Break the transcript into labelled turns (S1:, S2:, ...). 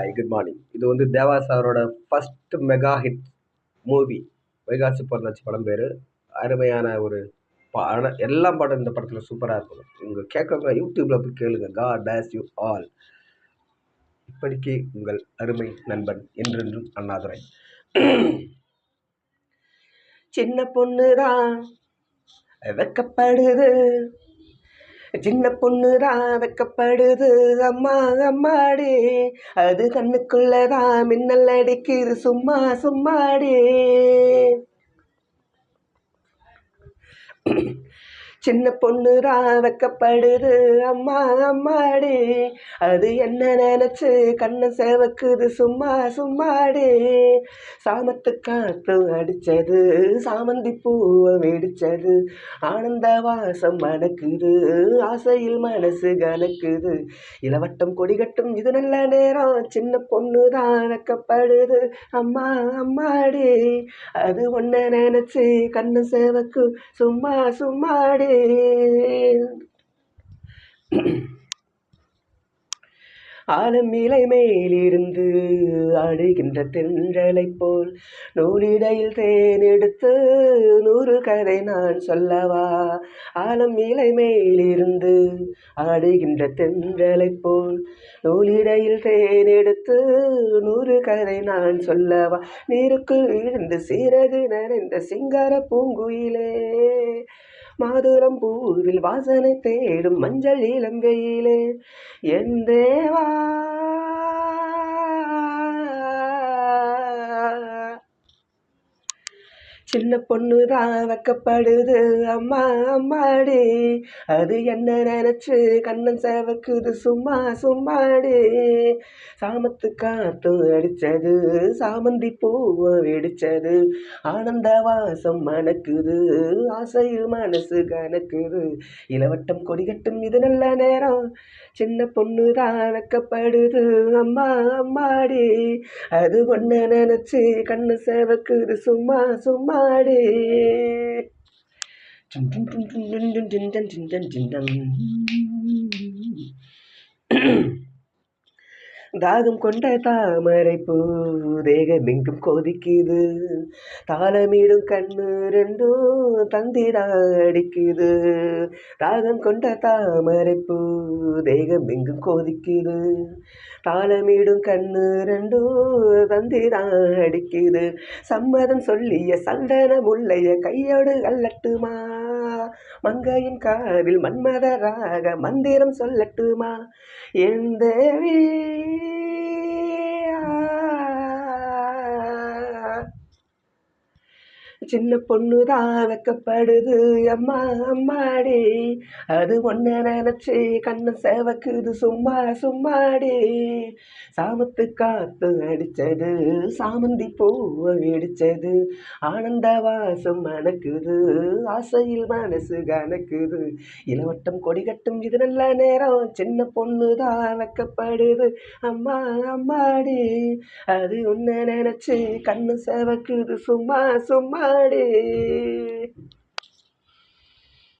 S1: Hi good morning இது வந்து தேவா சாரோட first mega hit movie Vaigasi Poranthachu படம் பேர். அருமையான ஒரு படம் எல்லா பாட்டும் இந்த படத்தில் சூப்பராக இருக்கும். இங்கே கேட்குறவங்க யூடியூப்பில் போய் கேளுங்க. காட் டேஸ் யூ ஆல் இப்படிக்கு உங்கள் அருமை நண்பன் என்றென்றும் அண்ணாதுரை சின்ன பொண்ணு தான் வெக்கப்படுது. சின்ன பொண்ணுதான் வெக்கப்படுது. அம்மா அம்மாடி. அது கண்ணுக்குள்ளதான் மின்னல் அடிக்குது. சும்மா சும்மாடி. சின்ன பொண்ணு வெக்கப்படுது. அம்மா அம்மாடி. அது என்ன நினைச்சு கண்ணை சேவக்குது. சும்மா சும்மாடி. சாமத்து காத்து அடிச்சது சாமந்தி பூவை வெடிச்சது. ஆனந்த வாசம் மணக்குது ஆசையில் மனசு கணக்குது இளவட்டம் கொடிகட்டும் இது நல்ல நேரம் சின்ன பொண்ணு தான் அம்மா அம்மாடி அது ஒன்ன நினைச்சு கண்ணு சேவக்கு சும்மா சும்மாடி. ஆலமிலை மேலிருந்து ஆடுகின்ற தென்றலை போல் நூலிடையில் தேன் எடுத்து நூறு கதை நான் சொல்லவா? ஆலம் இலை மேலிருந்து ஆடுகின்ற தென்றலை போல் நூலிடையில் தேன் எடுத்து நூறு கதை நான் சொல்லவா? நீருக்குள் விழுந்து சீரகு நனைந்த சிங்கார பூங்குயிலே மாதுரம் பூவில் வாசனை தேடும் மஞ்சள் இலங்கையிலே என் தேவா சின்ன பொண்ணு தான் வைக்கப்படுது. அம்மா அம்மாடி. அது என்ன நினச்சி கண்ணன் சேவக்குது. சும்மா சும்மாடி. சாமத்து காத்து அடித்தது சாமந்தி பூவை வெடிச்சது. ஆனந்த வாசம் மணக்குது. ஆசையில் மனசு கணக்குது. இளவட்டம் கொடிகட்டும் இது நல்ல நேரம். சின்ன பொண்ணு தான் வைக்கப்படுது. அம்மா அம்மாடி. அது ஒன்று நினச்சி கண்ணு சேவக்குது. சும்மா சும்மா பாடு dun dun dun dun dun dun dun dun dun dun தாகம் கொண்ட தாமரை பூ தேகமெங்கும் கொதிக்குது. தாளமிடும் கண்ணு ரெண்டும் தந்திரா அடிக்குது. தாகம் கொண்ட தாமரை பூ தேகமெங்கும் கொதிக்குது. தாளமிடும் கண்ணு ரெண்டும் தந்திரா அடிக்குது. சம்மதம் சொல்லிய சந்தன முல்லைய கையோடு அல்லட்டுமா மங்கையின் காவில் மன்மதராக மந்திரம் சொல்லட்டுமா? என் தேவி சின்ன பொண்ணு தான் வைக்கப்படுது. அம்மா அம்மாடி. அது ஒன்று நினச்சி கண்ணு சேவக்குது. சும்மா சும்மாடி. சாமத்து காத்து அடித்தது சாமந்தி பூவை வெடிச்சது. ஆனந்த வாசம் மணக்குது ஆசையில் மனசு கணக்குது. இளவட்டம் கொடி கட்டும் இது நல்ல நேரம். சின்ன பொண்ணு தான் வைக்கப்படுது. அம்மா அம்மாடி. அது ஒன்று நினச்சி கண்ணு சேவக்குது. சும்மா சும்மா Hare.